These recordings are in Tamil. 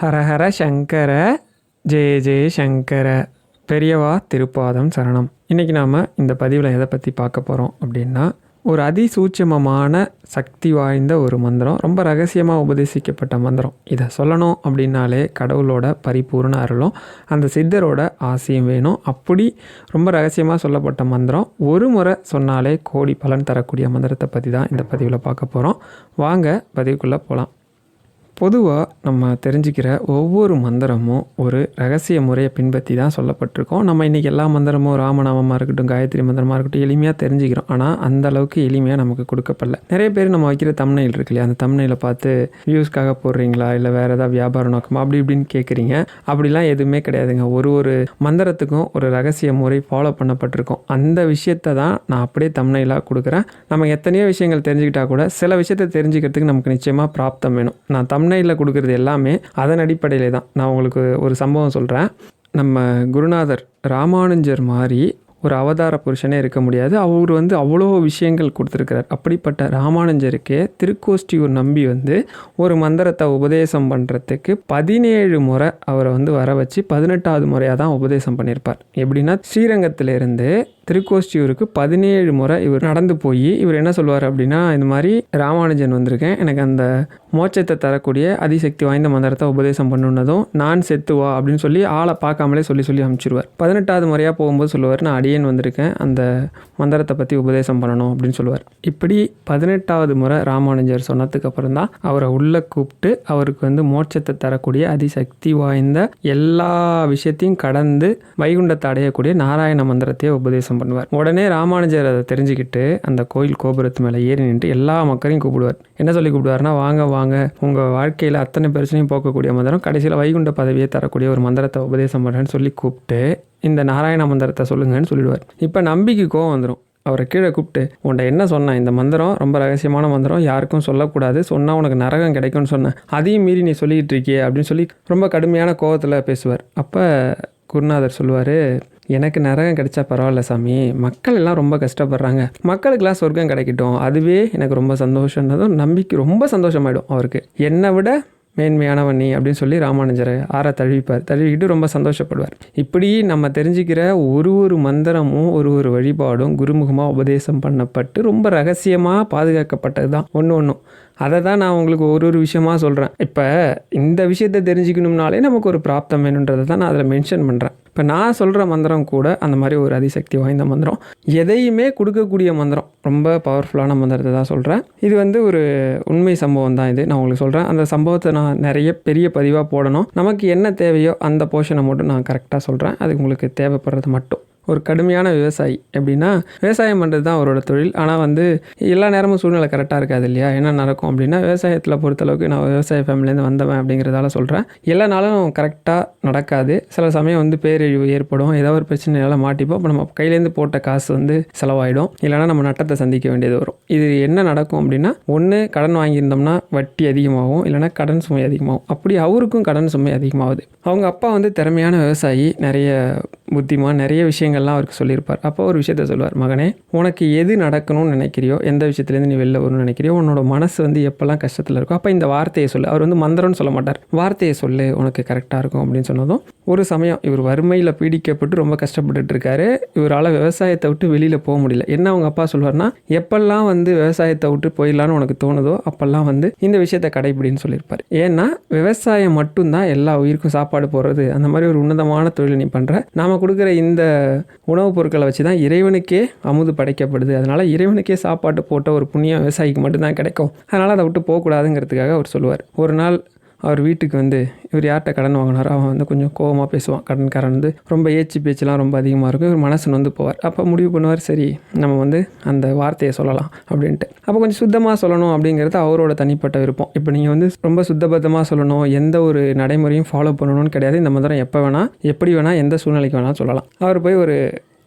ஹரஹர சங்கர ஜெய ஜெய சங்கர. பெரியவா திருப்பாதம் சரணம். இன்றைக்கி நாம் இந்த பதிவில் எதை பற்றி பார்க்க போகிறோம் அப்படின்னா ஒரு அதிசூட்சமமான சக்தி வாய்ந்த ஒரு மந்திரம் ரொம்ப ரகசியமாக உபதேசிக்கப்பட்ட மந்திரம். இதை சொல்லணும் அப்படின்னாலே கடவுளோட பரிபூர்ண அருளும் அந்த சித்தரோட ஆசையும் வேணும். அப்படி ரொம்ப ரகசியமாக சொல்லப்பட்ட மந்திரம் ஒரு முறை சொன்னாலே கோடி பலன் தரக்கூடிய மந்திரத்தை பற்றி தான் இந்த பதிவில் பார்க்க போகிறோம் வாங்க பதிவுக்குள்ளே போகலாம் பொதுவாக நம்ம தெரிஞ்சுக்கிற ஒவ்வொரு மந்திரமும் ஒரு ரகசிய முறையை பின்பற்றி தான் சொல்லப்பட்டிருக்கோம். நம்ம இன்றைக்கி எல்லா மந்திரமும் ராமநாமமாக இருக்கட்டும் காயத்ரி மந்திரமாக இருக்கட்டும் எளிமையாக தெரிஞ்சுக்கிறோம். ஆனால் அந்த அளவுக்கு எளிமையாக நமக்கு கொடுக்கப்படல. நிறைய பேர் நம்ம வைக்கிற தம்னையில் இருக்கு இல்லையா? அந்த தம்னையில் பார்த்து வியூஸ்க்காக போடுறீங்களா? இல்லை வேறு ஏதாவது வியாபார நோக்கமாக அப்படி இப்படின்னு கேட்குறீங்க அப்படிலாம் எதுவுமே கிடையாதுங்க. ஒரு ஒரு மந்திரத்துக்கும் ஒரு ரகசிய முறை ஃபாலோ பண்ணப்பட்டிருக்கும். அந்த விஷயத்தை தான் நான் அப்படியே தம்னையிலாக கொடுக்குறேன். நம்ம எத்தனையோ விஷயங்கள் தெரிஞ்சுக்கிட்டா கூட சில விஷயத்தை தெரிஞ்சுக்கிறதுக்கு நமக்கு நிச்சயமாக பிராப்தம் வேணும். நான் தம்னையில் கொடுக்குறது எல்லாமே அதன் அடிப்படையிலே தான். நான் உங்களுக்கு ஒரு சம்பவம் சொல்கிறேன் நம்ம குருநாதர் ராமானுஜர் மாதிரி ஒரு அவதார புருஷனே இருக்க முடியாது. அவர் வந்து அவ்வளோ விஷயங்கள் கொடுத்துருக்கிறார். அப்படிப்பட்ட ராமானுஜருக்கே திருக்கோஷ்டியூர் நம்பி வந்து ஒரு மந்திரத்தை உபதேசம் பண்ணுறதுக்கு பதினேழு முறை அவரை வந்து வர வச்சு பதினெட்டாவது முறையாக தான் உபதேசம் பண்ணியிருப்பார் எப்படின்னா ஸ்ரீரங்கத்திலேருந்து திருக்கோஷ்டியூருக்கு பதினேழு முறை இவர் நடந்து போய் இவர் என்ன சொல்லுவார் அப்படின்னா இந்த மாதிரி ராமானுஜன் வந்திருக்கேன். எனக்கு அந்த மோட்சத்தை தரக்கூடிய அதிசக்தி வாய்ந்த மந்திரத்தை உபதேசம் பண்ணுனதும் நான் செத்துவா அப்படின்னு சொல்லி ஆளை பார்க்காமலே சொல்லி சொல்லி அமைச்சிருவார். பதினெட்டாவது முறையாக போகும்போது சொல்லுவார் நான் அடியேன் வந்திருக்கேன். அந்த மந்திரத்தை பற்றி உபதேசம் பண்ணணும். அப்படின்னு சொல்லுவார். இப்படி பதினெட்டாவது முறை ராமானுஜர் சொன்னதுக்கு அப்புறம் தான் அவரை உள்ளே கூப்பிட்டு அவருக்கு வந்து மோட்சத்தை தரக்கூடிய அதிசக்தி வாய்ந்த எல்லா விஷயத்தையும் கடந்து வைகுண்டத்தை அடையக்கூடிய நாராயண மந்திரத்தையே உபதேசம் பண்ணுவார். உடனே ராமானுஜர் அதை தெரிஞ்சுக்கிட்டு அந்த கோயில் கோபுரத்து மேலே ஏறி நின்று எல்லா மக்களையும் கூப்பிடுவார். என்ன சொல்லி கூப்பிடுவார்னா வாங்க வாங்க. உங்கள் வாழ்க்கையில் அத்தனை பிரச்சனையும் போக்கக்கூடிய மந்திரம் கடைசியில் வைகுண்ட பதவியை தரக்கூடிய ஒரு மந்திரத்தை உபதேசம் பண்ணுறேன்னு சொல்லி கூப்பிட்டு இந்த நாராயண மந்திரத்தை சொல்லுங்கன்னு சொல்லிடுவார். இப்போ நம்பிக்கை கோவம் வந்துடும் அவரை கீழே கூப்பிட்டு உன்ட்ட என்ன சொன்னேன் இந்த மந்திரம் ரொம்ப ரகசியமான மந்திரம் யாருக்கும் சொல்லக்கூடாது. சொன்னால் உனக்கு நரகம் கிடைக்கும்னு சொன்னேன் அதையும் மீறி நீ சொல்லிக்கிட்டு இருக்கியே அப்படின்னு சொல்லி ரொம்ப கடுமையான கோவத்தில் பேசுவார். அப்போ குருநாதர் சொல்லுவார் எனக்கு நரகம் கிடைச்சா பரவாயில்ல சாமி. மக்கள் எல்லாம் ரொம்ப கஷ்டப்படுறாங்க. மக்களுக்கெல்லாம் சொர்க்கம் கிடைக்கட்டும். அதுவே எனக்கு ரொம்ப சந்தோஷம்னதும் நம்பிக்கை ரொம்ப சந்தோஷமாயிடும் அவருக்கு. என்னை விட மேன்மையானவன் நீ அப்படின்னு சொல்லி ராமானுஜரை ஆற தழுவிப்பார். தழுவிக்கிட்டு ரொம்ப சந்தோஷப்படுவார். இப்படி நம்ம தெரிஞ்சுக்கிற ஒரு ஒரு மந்திரமும் ஒரு ஒரு வழிபாடும் குருமுகமாக உபதேசம் பண்ணப்பட்டு ரொம்ப ரகசியமாக பாதுகாக்கப்பட்டது தான். ஒன்று ஒன்றும் அதை தான் நான் உங்களுக்கு ஒரு ஒரு விஷயமாக சொல்கிறேன் இப்போ இந்த விஷயத்தை தெரிஞ்சுக்கணும்னாலே நமக்கு ஒரு பிராப்தம் வேணுன்றதை தான் நான் அதில் மென்ஷன் பண்ணுறேன் இப்போ நான் சொல்கிற மந்திரம் கூட அந்த மாதிரி ஒரு அதிசக்தி வாய்ந்த மந்திரம். எதையுமே கொடுக்கக்கூடிய மந்திரம். ரொம்ப பவர்ஃபுல்லான மந்திரத்தை தான் சொல்கிறேன் இது வந்து ஒரு உண்மை சம்பவம் தான் இது. நான் உங்களுக்கு சொல்கிறேன் அந்த சம்பவத்தை நான் நிறைய பெரிய பதிவாக போடணும். நமக்கு என்ன தேவையோ அந்த போர்ஷனை மட்டும் நான் கரெக்டாக சொல்கிறேன் அது உங்களுக்கு தேவைப்படுறது மட்டும். ஒரு கடுமையான விவசாயி. எப்படின்னா விவசாயம் பண்ணுறது தான் அவரோட தொழில். ஆனால் வந்து எல்லா நேரமும் சூழ்நிலை கரெக்டாக இருக்காது இல்லையா? என்ன நடக்கும் அப்படின்னா விவசாயத்தில் பொறுத்தளவுக்கு நான் விவசாய ஃபேமிலியிலேருந்து வந்தவன் அப்படிங்கிறதால சொல்கிறேன் எல்லா நாளும் கரெக்டாக நடக்காது. சில சமயம் வந்து பேரழிவு ஏற்படும். ஏதோ ஒரு பிரச்சனையால் மாட்டிப்போம். இப்போ நம்ம கையிலேருந்து போட்ட காசு வந்து செலவாயிடும். இல்லைனா நம்ம நட்டத்தை சந்திக்க வேண்டியது வரும். இது என்ன நடக்கும் அப்படின்னா ஒன்று கடன் வாங்கியிருந்தோம்னா வட்டி அதிகமாகும். இல்லைனா கடன் சுமை அதிகமாகும். அப்படி அவருக்கும் கடன் சுமை அதிகமாகுது. அவங்க அப்பா வந்து திறமையான விவசாயி. நிறைய புத்திமான் நிறைய விஷயங்கள்லாம் அவருக்கு சொல்லியிருப்பார். அப்போ ஒரு விஷயத்த சொல்லுவார் மகனே உனக்கு எது நடக்கணும்னு நினைக்கிறியோ எந்த விஷயத்துலேருந்து நீ வெளில வரணும்னு நினைக்கிறியோ உன்னோட மனசு வந்து எப்போல்லாம் கஷ்டத்தில் இருக்கோ அப்போ இந்த வார்த்தையை சொல்லு. அவர் வந்து மந்திரம்னு சொல்ல மாட்டார். வார்த்தையை சொல்லு உனக்கு கரெக்டாக இருக்கும் அப்படின்னு சொன்னதும் ஒரு சமயம் இவர் வறுமையில் பீடிக்கப்பட்டு ரொம்ப கஷ்டப்பட்டுட்டு இருக்காரு. இவரால் விவசாயத்தை விட்டு வெளியில் போக முடியல. என்ன அவங்க அப்பா சொல்வார்னா எப்பெல்லாம் வந்து விவசாயத்தை விட்டு போயிடலான்னு உனக்கு தோணுதோ அப்போல்லாம் வந்து இந்த விஷயத்தை கடைபிடின்னு சொல்லியிருப்பார். ஏன்னா விவசாயம் மட்டும்தான் எல்லா உயிருக்கும் சாப்பாடு போடுறது. அந்த மாதிரி ஒரு உன்னதமான தொழில் நீ பண்ணுற நாம் கொடுக்குற இந்த உணவுப் பொருட்களை வச்சு தான் இறைவனுக்கே அமுது படைக்கப்படுது. அதனால் இறைவனுக்கே சாப்பாட்டு போட்ட ஒரு புண்ணியம் விவசாயிக்கு மட்டும்தான் கிடைக்கும். அதனால் அதை விட்டு போகக்கூடாதுங்கிறதுக்காக அவர் சொல்லுவார். ஒரு நாள் அவர் வீட்டுக்கு வந்து இவர் யார்கிட்ட கடன் வாங்கினாரோ அவன் வந்து கொஞ்சம் கோவமாக பேசுவான். கடன்காரன் வந்து ரொம்ப ஏச்சு பேச்செலாம் ரொம்ப அதிகமாக இருக்கும். இவர் மனசு வந்து போவார். அப்போ முடிவு பண்ணுவார் சரி நம்ம வந்து அந்த வார்த்தையை சொல்லலாம் அப்படின்ட்டு. அப்போ கொஞ்சம் சுத்தமாக சொல்லணும் அப்படிங்கிறது அவரோட தனிப்பட்ட விருப்பம். இப்போ நீங்கள் வந்து ரொம்ப சுத்தபத்தமாக சொல்லணும் எந்த ஒரு நடைமுறையும் ஃபாலோ பண்ணணும்னு கிடையாது. இந்த மந்திரம் எப்போ வேணால் எப்படி வேணால் எந்த சூழ்நிலைக்கு வேணால் சொல்லலாம். அவர் போய் ஒரு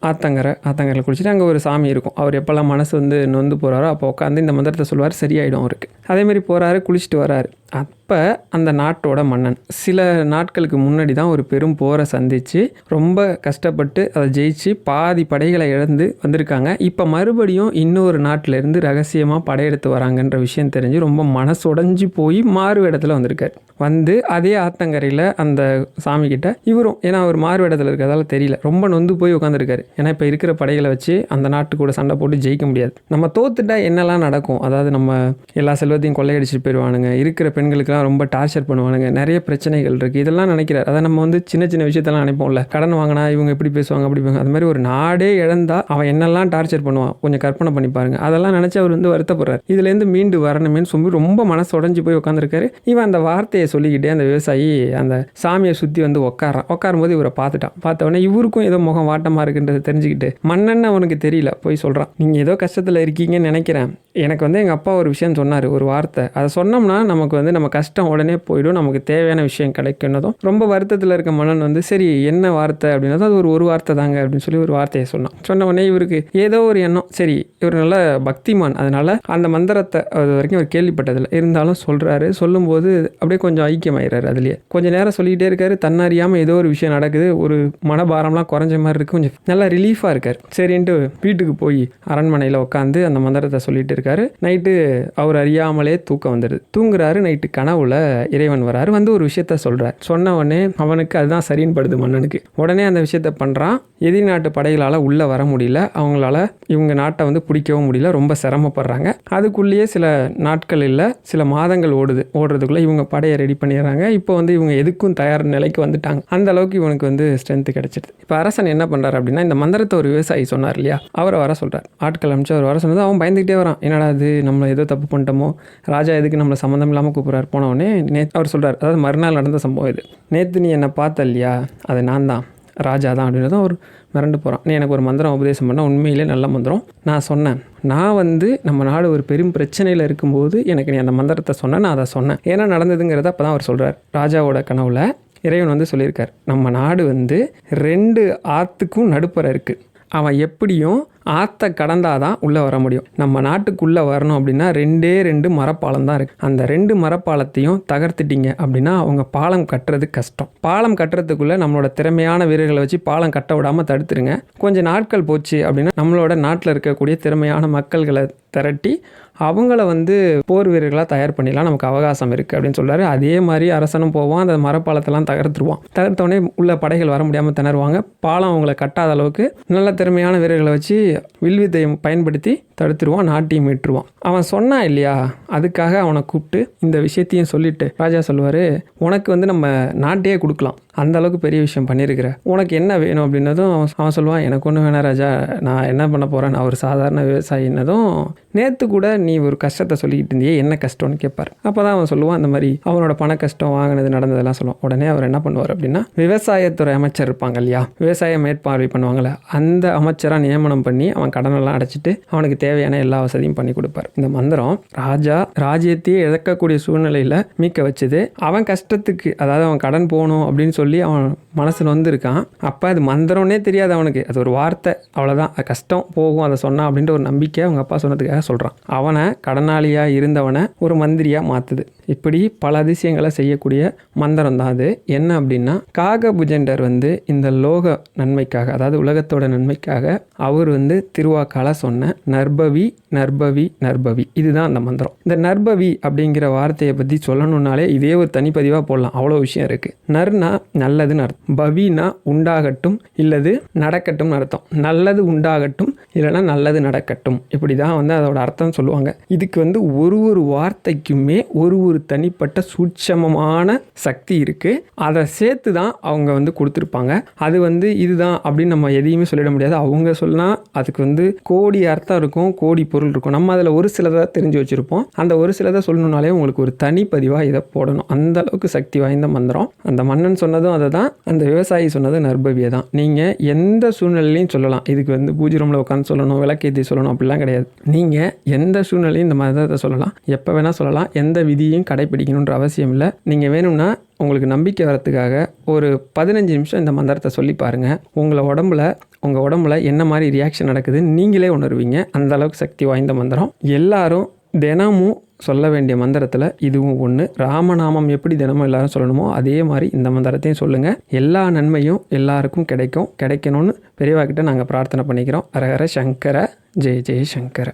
ஆத்தங்கரை ஆத்தங்கரையில் குளிச்சுட்டு அங்கே ஒரு சாமி இருக்கும். அவர் எப்போல்லாம் மனசு வந்து நொந்து போகிறாரோ அப்போ உட்காந்து இந்த மந்திரத்தை சொல்லுவார் சரியாயிடும் அவருக்கு. அதேமாரி போகிறாரு குளிச்சுட்டு வராரு. அப்போ அந்த நாட்டோட மன்னன் சில நாட்களுக்கு முன்னாடி தான் ஒரு பெரும் போரை சந்தித்து ரொம்ப கஷ்டப்பட்டு அதை ஜெயிச்சு பாதி படைகளை இழந்து வந்திருக்காங்க. இப்போ மறுபடியும் இன்னொரு நாட்டிலேருந்து ரகசியமாக படையெடுத்து வராங்கன்ற விஷயம் தெரிஞ்சு ரொம்ப மனசுடைஞ்சு போய் மாறு இடத்துல வந்திருக்காரு. வந்து அதே ஆத்தங்கரையில் அந்த சாமிக்கிட்ட இவரும் ஏன்னா அவர் மாறு இடத்துல இருக்கிறதால தெரியல ரொம்ப நொந்து போய் உட்காந்துருக்காரு ஏன்னா இப்போ இருக்கிற படைகளை வச்சு அந்த நாட்டு கூட சண்டை போட்டு ஜெயிக்க முடியாது. நம்ம தோத்துட்டா என்னெல்லாம் நடக்கும்? அதாவது நம்ம எல்லா எல்லாத்தையும் கொள்ளையடிச்சிட்டு போயிடுவானுங்க. இருக்கிற பெண்களுக்கெல்லாம் ரொம்ப டார்ச்சர் பண்ணுவானுங்க. நிறைய பிரச்சனைகள் இருக்குது இதெல்லாம் நினைக்கிறார். அதை நம்ம வந்து சின்ன சின்ன விஷயத்தெல்லாம் நினைப்போம்ல. கடன் வாங்கினா இவங்க எப்படி பேசுவாங்க அப்படி பேசுவாங்க. அது மாதிரி ஒரு நாடே இழந்தால் அவன் என்னெல்லாம் டார்ச்சர் பண்ணுவான்? கொஞ்சம் கற்பனை பண்ணி பாருங்க. அதெல்லாம் நினச்சி அவர் வந்து வருத்தப்படுறாரு. இதுலேருந்து மீண்டு வரணுமேன்னு சொல்லி ரொம்ப மனசு உடஞ்சி போய் உட்காந்துருக்காரு இவன் அந்த வார்த்தையை சொல்லிக்கிட்டே அந்த விவசாயி அந்த சாமியை சுற்றி வந்து உட்காரான் உட்காரும்போது இவரை பார்த்துட்டான். பார்த்த உடனே இவருக்கும் ஏதோ முகம் வாட்டமாக இருக்குன்றதை தெரிஞ்சுக்கிட்டு மன்னன்னு அவனுக்கு தெரியல. போய் சொல்கிறான் நீங்கள் ஏதோ கஷ்டத்தில் இருக்கீங்கன்னு நினைக்கிறேன். எனக்கு வந்து எங்கள் அப்பா ஒரு விஷயம் சொன்னார். ஒரு ஒரு வார்த்தை. அதை சொன்னோம்னா நமக்கு வந்து நம்ம கஷ்டம் உடனே போயிடும். நமக்கு தேவையான விஷயம் கிடைக்குன்னதும் ரொம்ப வருத்தத்தில் இருக்க மன்னன் வந்து சரி என்ன வார்த்தை? அப்படின்னா அது ஒரு ஒரு வார்த்தை தாங்க அப்படின்னு சொல்லி ஒரு வார்த்தையை சொன்னான். சொன்ன உடனே இவருக்கு ஏதோ ஒரு எண்ணம். சரி இவர் நல்ல பக்திமான். அதனால அந்த மந்திரத்தை அது வரைக்கும் அவர் கேள்விப்பட்டதில்லை. இருந்தாலும் சொல்கிறாரு சொல்லும்போது அப்படியே கொஞ்சம் ஐக்கியமாயிடுறாரு அதுலேயே. கொஞ்சம் நேரம் சொல்லிக்கிட்டே இருக்காரு. தன்னறியாமல் ஏதோ ஒரு விஷயம் நடக்குது. ஒரு மனபாரம்லாம் குறைஞ்ச மாதிரி இருக்கு. கொஞ்சம் நல்லா ரிலீஃபாக இருக்கார். சரின்ட்டு வீட்டுக்கு போய் அரண்மனையில் உட்காந்து அந்த மந்திரத்தை சொல்லிட்டு இருக்காரு. நைட்டு அவர் அறியாமல் தூக்கம் வந்துடுது. தூங்குறாரு நைட்டு கனவுல இறைவன் வராரு வந்து ஒரு விஷயத்த சொல்றார். சொன்ன உடனே அவனுக்கு அதுதான் சரின்னு படுது மன்னனுக்கு. உடனே அந்த விஷயத்த பண்ணுறான் எதிரி நாட்டு படைகளால் உள்ளே வர முடியல. அவங்களால இவங்க நாட்டை வந்து பிடிக்கவும் முடியல. ரொம்ப சிரமப்படுறாங்க. அதுக்குள்ளேயே சில நாட்கள் இல்லை சில மாதங்கள் ஓடுது. ஓடுறதுக்குள்ளே இவங்க படையை ரெடி பண்ணிடுறாங்க. இப்போ வந்து இவங்க எதுக்கும் தயார் நிலைக்கு வந்துட்டாங்க. அந்த அளவுக்கு இவனுக்கு வந்து ஸ்ட்ரென்த்து கிடைச்சிருது இப்போ அரசன் என்ன பண்ணுறாரு அப்படின்னா இந்த மந்திரத்தை ஒரு விவசாயி சொன்னார் இல்லையா? அவரை வர சொல்கிறார் ஆட்கள் அனுப்பிச்சு அவர் வர சொன்னது அவன் பயந்துக்கிட்டே வரான். என்னடா இது? நம்ம ஏதோ தப்பு பண்ணிட்டோமோ? ராஜா எதுக்கு நம்மளை சம்மந்தம் இல்லாமல் கூப்பிட்றாரு? போன நே அவர் சொல்கிறார் அதாவது மறுநாள் நடந்த சம்பவம் இது. நேற்று நீ என்னை பார்த்த இல்லையா அது நான் தான். ராஜா தான் அப்படின்றதும் அவர் மிரண்டு போகிறான் நீ எனக்கு ஒரு மந்திரம் உபதேசம் பண்ணால் உண்மையிலே நல்ல மந்திரம். நான் சொன்னேன். நான் வந்து நம்ம நாடு ஒரு பெரும் பிரச்சனையில் இருக்கும்போது எனக்கு நீ அந்த மந்திரத்தை சொன்ன நான் அதை சொன்னேன். ஏன்னா நடந்ததுங்கிறத அப்போ தான் அவர் சொல்கிறார் ராஜாவோட கனவுல இறைவன் வந்து சொல்லியிருக்கார். நம்ம நாடு வந்து ரெண்டு ஆற்றுக்கும் நடுப்புற இருக்குது அவன் எப்படியும் ஆற்றை கடந்தாதான் உள்ளே வர முடியும். நம்ம நாட்டுக்குள்ளே வரணும் அப்படின்னா ரெண்டே ரெண்டு மரப்பாலம் தான் இருக்குது அந்த ரெண்டு மரப்பாலத்தையும் தகர்த்துட்டீங்க அப்படின்னா அவங்க பாலம் கட்டுறது கஷ்டம். பாலம் கட்டுறதுக்குள்ளே நம்மளோட திறமையான வீரர்களை வச்சு பாலம் கட்ட விடாமல் தடுத்துருங்க. கொஞ்சம் நாட்கள் போச்சு அப்படின்னா நம்மளோட நாட்டில் இருக்கக்கூடிய திறமையான மக்கள்களை திரட்டி அவங்கள வந்து போர் வீரர்களாக தயார் பண்ணிடலாம். நமக்கு அவகாசம் இருக்குது அப்படின்னு சொல்கிறாரு அதே மாதிரி அரசனும் போவான். அந்த மரப்பாலத்தெல்லாம் தகர்த்துருவான். தகர்த்தோடனே உள்ள படைகள் வர முடியாமல் திணறுவாங்க. பாலம் அவங்கள கட்டாத அளவுக்கு நல்ல திறமையான வீரர்களை வச்சு வில்வித்தையை பயன்படுத்தி தடுத்துருவான் நாட்டையும் மீட்டுருவான். அவன் சொன்னான் இல்லையா? அதுக்காக அவனை கூப்பிட்டு இந்த விஷயத்தையும் சொல்லிட்டு ராஜா சொல்லுவார் உனக்கு வந்து நம்ம நாட்டையே கொடுக்கலாம். அந்த அளவுக்கு பெரிய விஷயம் பண்ணியிருக்கிற. உனக்கு என்ன வேணும்? அப்படின்னதும் அவன் அவன் சொல்லுவான் எனக்கு ஒன்று வேணாம் ராஜா. நான் என்ன பண்ண போகிறேன் நான் ஒரு சாதாரண விவசாயின்னதும் நேற்று கூட நீ ஒரு கஷ்டத்தை சொல்லிக்கிட்டு இருந்தியே என்ன கஷ்டம்னு கேட்பார் அப்போ தான் அவன் சொல்லுவான் அந்த மாதிரி அவனோட பண கஷ்டம் வாங்கினது நடந்ததெல்லாம் சொல்லுவான். உடனே அவர் என்ன பண்ணுவார் அப்படின்னா விவசாயத்துறை அமைச்சர் இருப்பாங்க இல்லையா? விவசாய மேற்பார்வை பண்ணுவாங்கள்ல அந்த அமைச்சராக நியமனம் பண்ணி அவன் கடனெல்லாம் அடைச்சிட்டு அவனுக்கு தேவையான எல்லா வசதியும் பண்ணி கொடுப்பார். இந்த மந்திரம் ராஜா ராஜ்யத்தையே இழக்கக்கூடிய சூழ்நிலையில் மீட்க வச்சது. அவன் கஷ்டத்துக்கு அதாவது அவன் கடன் போகணும் அப்படின்னு சொல்லி அவன் மனசில் வந்திருக்கான். அப்போ அது மந்திரம்னே தெரியாது அவனுக்கு. அது ஒரு வார்த்தை. அவ்வளோதான் அது கஷ்டம் போகும் அதை சொன்னான் அப்படின்ற ஒரு நம்பிக்கை அவங்க அப்பா சொன்னதுக்காக சொல்கிறான் அவனை கடனாளியாக இருந்தவனை ஒரு மந்திரியாக மாற்றுது இப்படி பல அதிசயங்களை செய்யக்கூடிய மந்திரம் தான் அது. என்ன அப்படின்னா காகபுஜண்டர் வந்து இந்த லோக நன்மைக்காக அதாவது உலகத்தோட நன்மைக்காக அவர் வந்து திருவாக்கால சொன்ன நற்பவி நர்பவி நர்பவி இதுதான் அந்த மந்திரம். இந்த நர்பவி அப்படிங்கிற வார்த்தையை பற்றி சொல்லணுன்னாலே இதே ஒரு தனிப்பதிவாக போடலாம். அவ்வளோ விஷயம் இருக்குது நர்னா நல்லதுன்னு அர்த்தம். பவினா உண்டாகட்டும் இல்லது நடக்கட்டும் அர்த்தம். நல்லது உண்டாகட்டும் இல்லைன்னா நல்லது நடக்கட்டும். இப்படி தான் வந்து அதோட அர்த்தம் சொல்லுவாங்க. இதுக்கு வந்து ஒரு ஒரு வார்த்தைக்குமே ஒரு ஒரு தனிப்பட்ட சூட்சமமான சக்தி இருக்குது அதை சேர்த்து தான் அவங்க வந்து கொடுத்துருப்பாங்க. அது வந்து இதுதான் அப்படின்னு நம்ம எதையுமே சொல்லிட முடியாது. அவங்க சொன்னால் அதுக்கு வந்து கோடி அர்த்தம் இருக்கும் கோடி பொருள் இருக்கும். நம்ம அதில் ஒரு சிலதை தெரிஞ்சு வச்சுருப்போம். அந்த ஒரு சிலதை சொல்லணுன்னாலே உங்களுக்கு ஒரு தனிப்பதிவாக இதை போடணும். அந்த அளவுக்கு சக்தி வாய்ந்த மந்திரம். அந்த மன்னன் சொன்னதும் அதை தான் அந்த விவசாயி சொன்னது நர்பவியை தான் நீங்கள் எந்த சூழ்நிலையிலையும் சொல்லலாம். இதுக்கு வந்து பூஜை ரூமில் உட்காந்து சொல்லணும் விளக்கேற்றி சொல்லணும் அப்படிலாம் கிடையாது. நீங்கள் எந்த சூழ்நிலையும் இந்த மதத்தை சொல்லலாம். எப்போ வேணால் சொல்லலாம். எந்த விதியும் கடைப்பிடிக்கணுன்ற அவசியம் இல்லை. நீங்கள் வேணும்னா உங்களுக்கு நம்பிக்கை வரத்துக்காக ஒரு பதினஞ்சு நிமிஷம் இந்த மந்திரத்தை சொல்லி பாருங்கள் உங்களை உடம்புல உங்கள் உடம்புல என்ன மாதிரி ரியாக்ஷன் நடக்குதுன்னு நீங்களே உணர்வீங்க. அந்த அளவுக்கு சக்தி வாய்ந்த மந்திரம். எல்லாரும் தினமும் சொல்ல வேண்டிய மந்திரத்தில் இதுவும் ஒன்று ராமநாமம் எப்படி தினமும் எல்லாரும் சொல்லணுமோ அதே மாதிரி இந்த மந்திரத்தையும் சொல்லுங்கள் எல்லா நன்மையும் எல்லாருக்கும் கிடைக்கும். கிடைக்கணும்னு பெரியவாக்கிட்ட நாங்கள் பிரார்த்தனை பண்ணிக்கிறோம். ஹரஹர சங்கர ஜெய ஜெய சங்கர.